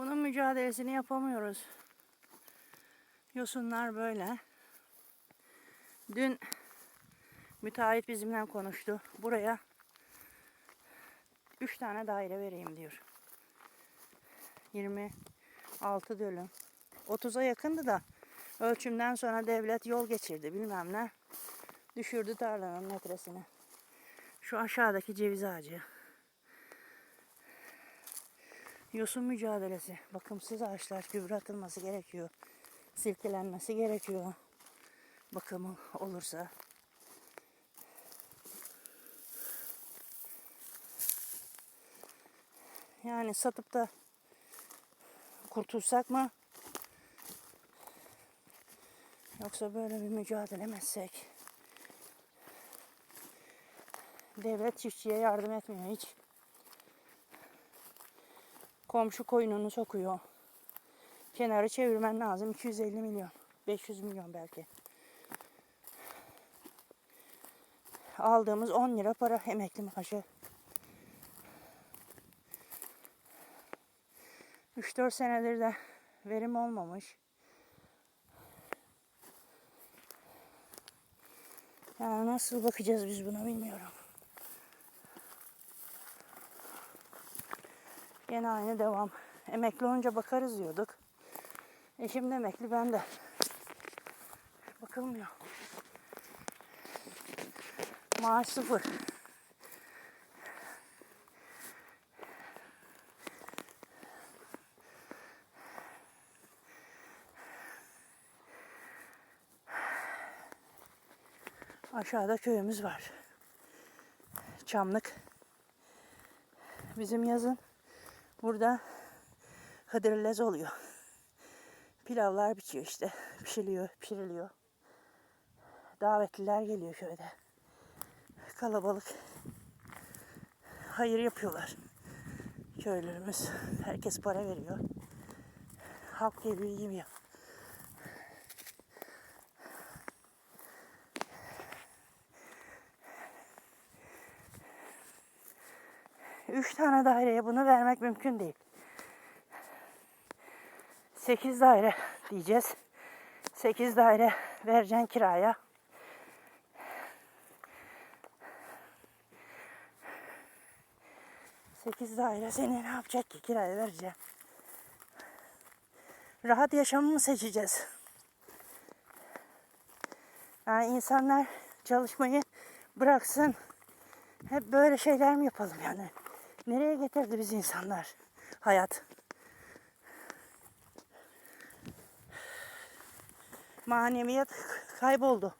Bunun mücadelesini yapamıyoruz. Yosunlar böyle. Dün müteahhit bizimle konuştu. Buraya 3 tane daire vereyim diyor. 26 dönüm. 30'a yakındı da ölçümden sonra devlet yol geçirdi bilmem ne. Düşürdü tarlanın metresini. Şu aşağıdaki ceviz ağacı. Yosun mücadelesi. Bakımsız ağaçlar gübre atılması gerekiyor. Silkelenmesi gerekiyor. Bakımı olursa. Yani satıp da kurtulsak mı? Yoksa böyle bir mücadele etsek? Devlet çiftçiye yardım etmiyor hiç. Komşu koyununu sokuyor. Kenarı çevirmen lazım. 250 milyon. 500 milyon belki. Aldığımız 10 lira para emekli maaşı. 3-4 senedir de verim olmamış. Yani nasıl bakacağız biz buna bilmiyorum. Yine aynı devam. Emekli olunca bakarız diyorduk. Eşim de emekli ben de. Bakılmıyor. Maaş sıfır. Aşağıda köyümüz var. Çamlık. Bizim yazın burada hıdrellez oluyor. Pilavlar biçiyor işte. Pişiriliyor, pişiriliyor. Davetliler geliyor köyde. Kalabalık. Hayır yapıyorlar. Köylülerimiz. Herkes para veriyor. Halk geliyor yemiyor. Üç tane daireye bunu vermek mümkün değil. Sekiz daire diyeceğiz. Sekiz daire vereceksin kiraya. Sekiz daire seni ne yapacak ki kiraya vereceğim. Rahat yaşamı mı seçeceğiz? Yani insanlar çalışmayı bıraksın. Hep böyle şeyler mi yapalım yani? Nereye getirdi biz insanlar? Hayat. Maneviyat kayboldu.